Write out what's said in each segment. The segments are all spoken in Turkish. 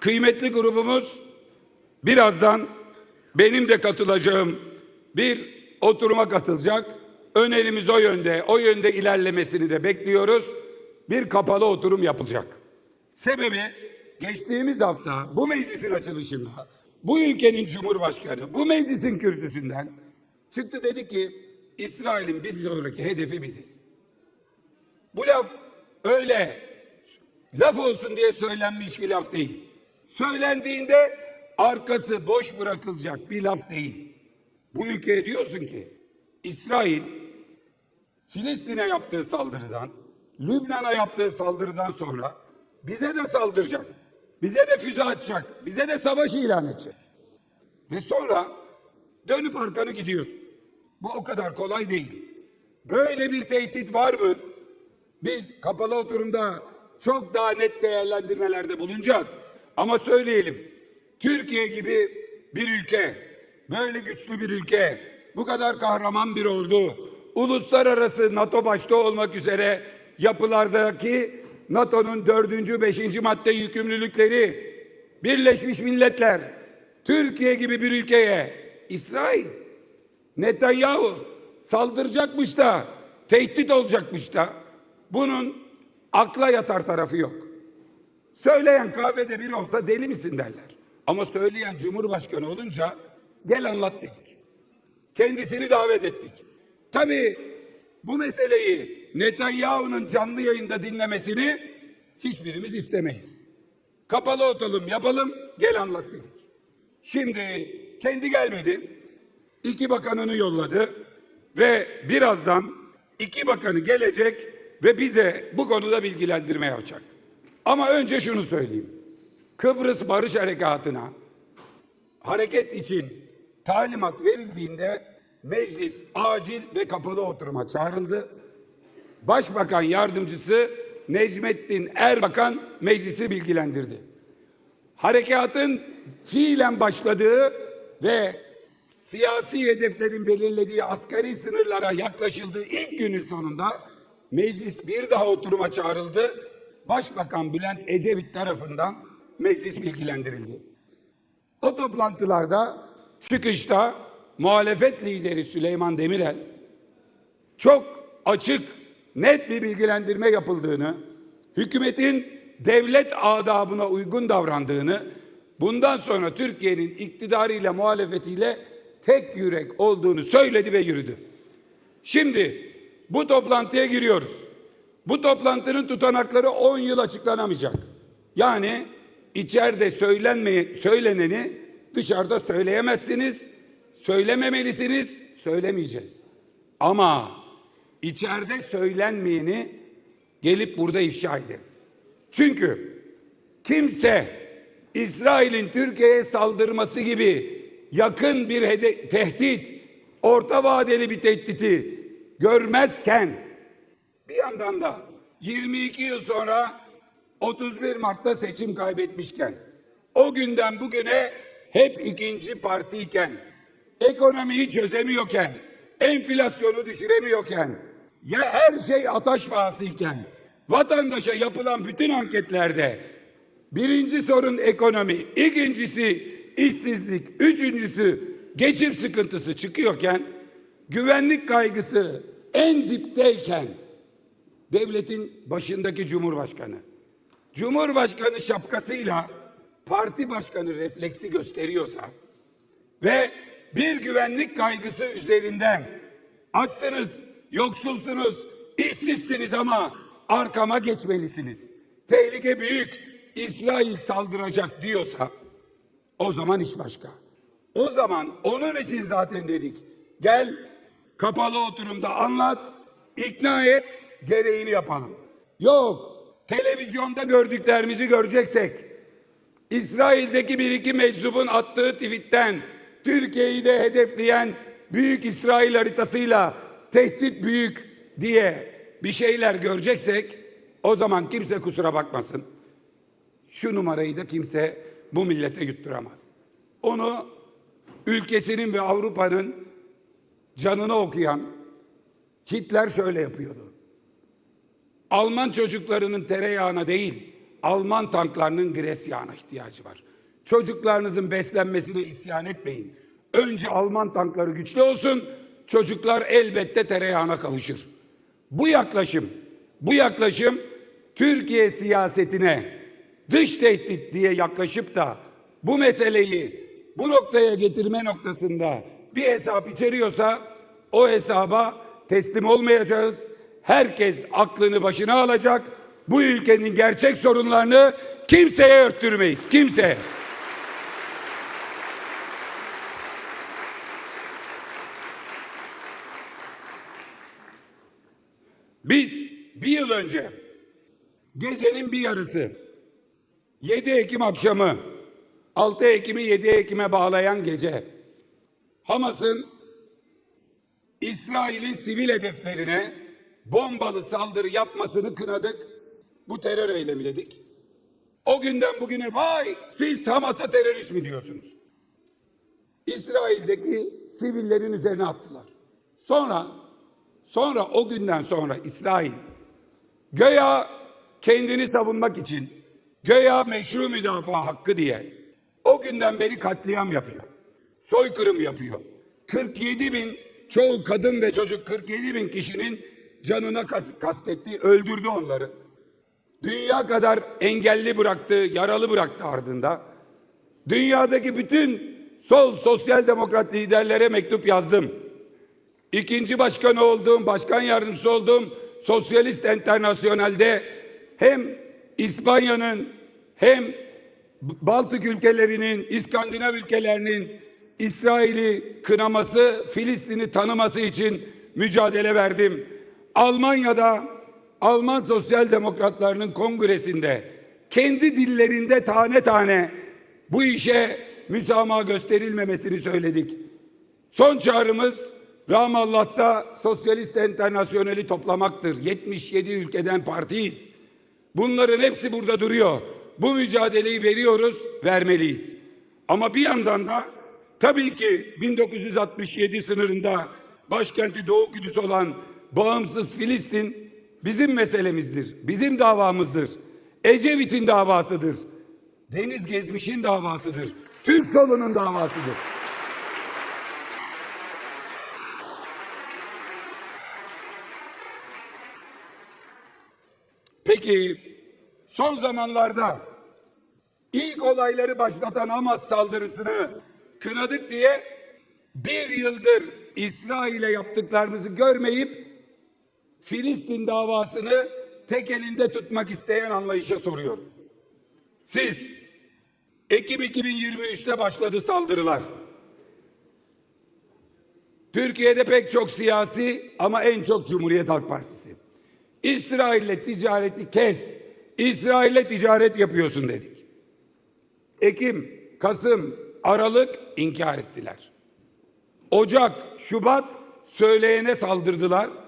Kıymetli grubumuz birazdan benim de katılacağım bir oturuma katılacak. Önerimiz o yönde. O yönde ilerlemesini de bekliyoruz. Bir kapalı oturum yapılacak. Sebebi geçtiğimiz hafta bu meclisin açılışında bu ülkenin cumhurbaşkanı bu meclisin kürsüsünden çıktı dedi ki İsrail'in bir sonraki hedefi biziz. Bu laf öyle laf olsun diye söylenmiş bir laf değil. Söylendiğinde arkası boş bırakılacak bir laf değil. Bu ülkeye diyorsun ki İsrail Filistin'e yaptığı saldırıdan, Lübnan'a yaptığı saldırıdan sonra bize de saldıracak. Bize de füze atacak. Bize de savaş ilan edecek. Ve sonra dönüp arkanı gidiyorsun. Bu o kadar kolay değil. Böyle bir tehdit var mı? Biz kapalı oturumda çok daha net değerlendirmelerde bulunacağız. Ama söyleyelim. Türkiye gibi bir ülke, böyle güçlü bir ülke, bu kadar kahraman bir ordu, uluslararası NATO başta olmak üzere yapılardaki NATO'nun dördüncü, beşinci madde yükümlülükleri, Birleşmiş Milletler, Türkiye gibi bir ülkeye, İsrail, Netanyahu saldıracakmış da, tehdit olacakmış da, bunun akla yatar tarafı yok. Söyleyen kahvede biri olsa deli misin derler. Ama söyleyen Cumhurbaşkanı olunca gel anlat dedik. Kendisini davet ettik. Tabii bu meseleyi Netanyahu'nun canlı yayında dinlemesini hiçbirimiz istemeyiz. Kapalı oturalım yapalım gel anlat dedik. Şimdi kendi gelmedi. İki bakanını yolladı ve birazdan iki bakanı gelecek ve bize bu konuda bilgilendirme yapacak. Ama önce şunu söyleyeyim. Kıbrıs Barış Harekatı'na hareket için talimat verildiğinde meclis acil ve kapalı oturuma çağrıldı. Başbakan yardımcısı Necmettin Erbakan meclisi bilgilendirdi. Harekatın fiilen başladığı ve siyasi hedeflerin belirlediği asgari sınırlara yaklaşıldığı ilk günün sonunda meclis bir daha oturuma çağrıldı. Başbakan Bülent Ecevit tarafından meclis bilgilendirildi. O toplantılarda çıkışta muhalefet lideri Süleyman Demirel çok açık, net bir bilgilendirme yapıldığını, hükümetin devlet adabına uygun davrandığını, bundan sonra Türkiye'nin iktidarıyla muhalefetiyle tek yürek olduğunu söyledi ve yürüdü. Şimdi bu toplantıya giriyoruz. Bu toplantının tutanakları 10 yıl açıklanamayacak. Yani içeride söylenmeye, söyleneni dışarıda söyleyemezsiniz, söylememelisiniz, söylemeyeceğiz. Ama içeride söylenmeyeni gelip burada ifşa ederiz. Çünkü kimse İsrail'in Türkiye'ye saldırması gibi yakın bir tehdit, orta vadeli bir tehditi görmezken bir yandan da 22 yıl sonra 31 Mart'ta seçim kaybetmişken o günden bugüne hep ikinci partiyken ekonomiyi çözemiyorken enflasyonu düşüremiyorken ya her şey ataş pahasıyken vatandaşa yapılan bütün anketlerde birinci sorun ekonomi, ikincisi işsizlik, üçüncüsü geçim sıkıntısı çıkıyorken güvenlik kaygısı en dipteyken devletin başındaki cumhurbaşkanı Cumhurbaşkanı şapkasıyla parti başkanı refleksi gösteriyorsa ve bir güvenlik kaygısı üzerinden açsınız, yoksulsunuz, işsizsiniz ama arkama geçmelisiniz. Tehlike büyük, İsrail saldıracak diyorsa o zaman iş başka. O zaman onun için zaten dedik. Gel kapalı oturumda anlat, ikna et, gereğini yapalım. Yok, televizyonda gördüklerimizi göreceksek, İsrail'deki bir iki meczubun attığı tweetten Türkiye'yi de hedefleyen büyük İsrail haritasıyla tehdit büyük diye bir şeyler göreceksek o zaman kimse kusura bakmasın. Şu numarayı da kimse bu millete yutturamaz. Onu ülkesinin ve Avrupa'nın canını okuyan Hitler şöyle yapıyordu. Alman çocuklarının tereyağına değil, Alman tanklarının gres yağına ihtiyacı var. Çocuklarınızın beslenmesine isyan etmeyin. Önce Alman tankları güçlü olsun, çocuklar elbette tereyağına kavuşur. Bu yaklaşım, bu yaklaşım Türkiye siyasetine dış tehdit diye yaklaşıp da bu meseleyi bu noktaya getirme noktasında bir hesap içeriyorsa o hesaba teslim olmayacağız. Herkes aklını başına alacak. Bu ülkenin gerçek sorunlarını kimseye örttürmeyiz. Kimseye. Biz bir yıl önce gecenin bir yarısı 7 Ekim akşamı 6 Ekim'i 7 Ekim'e bağlayan gece Hamas'ın İsrail'in sivil hedeflerine bombalı saldırı yapmasını kınadık. Bu terör eylemi dedik. O günden bugüne vay siz Hamas'a terörist mi diyorsunuz? İsrail'deki sivillerin üzerine attılar. Sonra sonra o günden sonra İsrail göya kendini savunmak için göya meşru müdafaa hakkı diye o günden beri katliam yapıyor. Soykırım yapıyor. 47 bin çoğu kadın ve çocuk 47 bin kişinin canına kas- kastetti, öldürdü onları. Dünya kadar engelli bıraktı, yaralı bıraktı ardında. Dünyadaki bütün sol sosyal demokrat liderlere mektup yazdım. İkinci başkanı olduğum, başkan yardımcısı olduğum Sosyalist Enternasyonel'de hem İspanya'nın hem Baltık ülkelerinin, İskandinav ülkelerinin İsrail'i kınaması, Filistin'i tanıması için mücadele verdim. Almanya'da Alman Sosyal Demokratlarının kongresinde kendi dillerinde tane tane bu işe müsamaha gösterilmemesini söyledik. Son çağrımız Ramallah'ta Sosyalist Enternasyoneli toplamaktır. 77 ülkeden partiyiz. Bunların hepsi burada duruyor. Bu mücadeleyi veriyoruz, vermeliyiz. Ama bir yandan da tabii ki 1967 sınırında başkenti Doğu Kudüs olan bağımsız Filistin bizim meselemizdir. Bizim davamızdır. Ecevit'in davasıdır. Deniz Gezmiş'in davasıdır. Türk solunun davasıdır. Peki son zamanlarda ilk olayları başlatan Hamas saldırısını kınadık diye bir yıldır İsrail'e yaptıklarımızı görmeyip Filistin davasını tek elinde tutmak isteyen anlayışa soruyorum. Siz Ekim 2023'te başladı saldırılar. Türkiye'de pek çok siyasi ama en çok Cumhuriyet Halk Partisi. İsrail'le ticareti kes. İsrail'le ticaret yapıyorsun dedik. Ekim, Kasım, Aralık inkar ettiler. Ocak, Şubat söyleyene saldırdılar.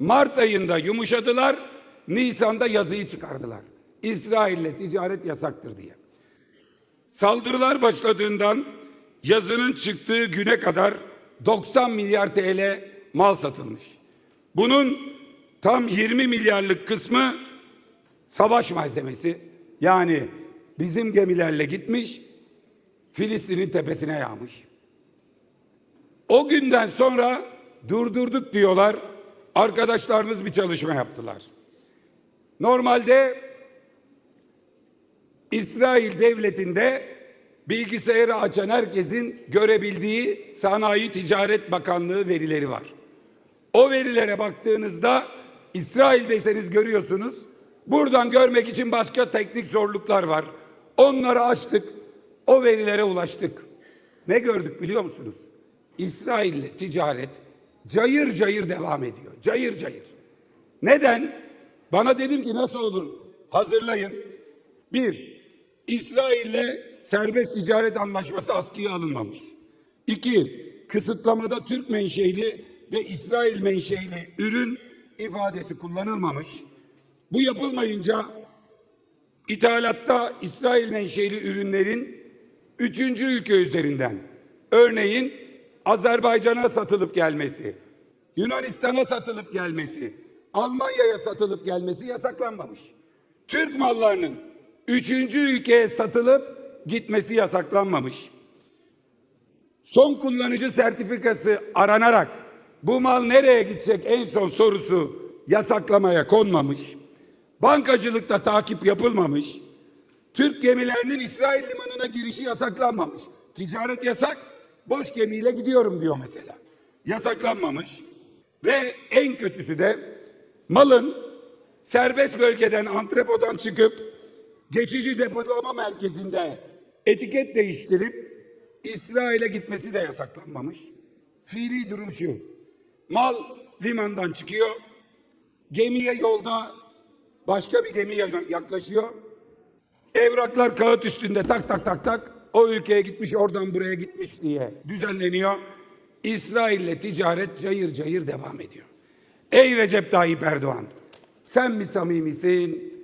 Mart ayında yumuşadılar. Nisan'da yazıyı çıkardılar. İsrail'le ticaret yasaktır diye. Saldırılar başladığından yazının çıktığı güne kadar 90 milyar TL mal satılmış. Bunun tam 20 milyarlık kısmı savaş malzemesi. Yani bizim gemilerle gitmiş, Filistin'in tepesine yağmış. O günden sonra durdurduk diyorlar. Arkadaşlarımız bir çalışma yaptılar. Normalde İsrail devletinde bilgisayarı açan herkesin görebildiği Sanayi Ticaret Bakanlığı verileri var. O verilere baktığınızda İsrail'deyseniz görüyorsunuz. Buradan görmek için başka teknik zorluklar var. Onları açtık. O verilere ulaştık. Ne gördük biliyor musunuz? İsrail'le ticaret cayır cayır devam ediyor. Cayır cayır. Neden? Bana dedim ki nasıl olur? Hazırlayın. Bir, İsrail'le serbest ticaret anlaşması askıya alınmamış. İki, kısıtlamada Türk menşeli ve İsrail menşeli ürün ifadesi kullanılmamış. Bu yapılmayınca ithalatta İsrail menşeli ürünlerin üçüncü ülke üzerinden örneğin Azerbaycan'a satılıp gelmesi, Yunanistan'a satılıp gelmesi, Almanya'ya satılıp gelmesi yasaklanmamış. Türk mallarının üçüncü ülkeye satılıp gitmesi yasaklanmamış. Son kullanıcı sertifikası aranarak bu mal nereye gidecek en son sorusu yasaklamaya konmamış. Bankacılıkta takip yapılmamış. Türk gemilerinin İsrail limanına girişi yasaklanmamış. Ticaret yasak, boş gemiyle gidiyorum diyor mesela. Yasaklanmamış. Ve en kötüsü de malın serbest bölgeden, antrepodan çıkıp geçici depolama merkezinde etiket değiştirip İsrail'e gitmesi de yasaklanmamış. Fiili durum şu. Mal limandan çıkıyor. Gemiye yolda başka bir gemi yaklaşıyor. Evraklar kağıt üstünde tak tak tak tak o ülkeye gitmiş oradan buraya gitmiş diye düzenleniyor. İsrail'le ticaret cayır cayır devam ediyor. Ey Recep Tayyip Erdoğan sen mi samimisin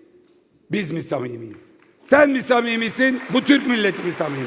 biz mi samimiyiz? Sen mi samimisin bu Türk milleti mi samimi?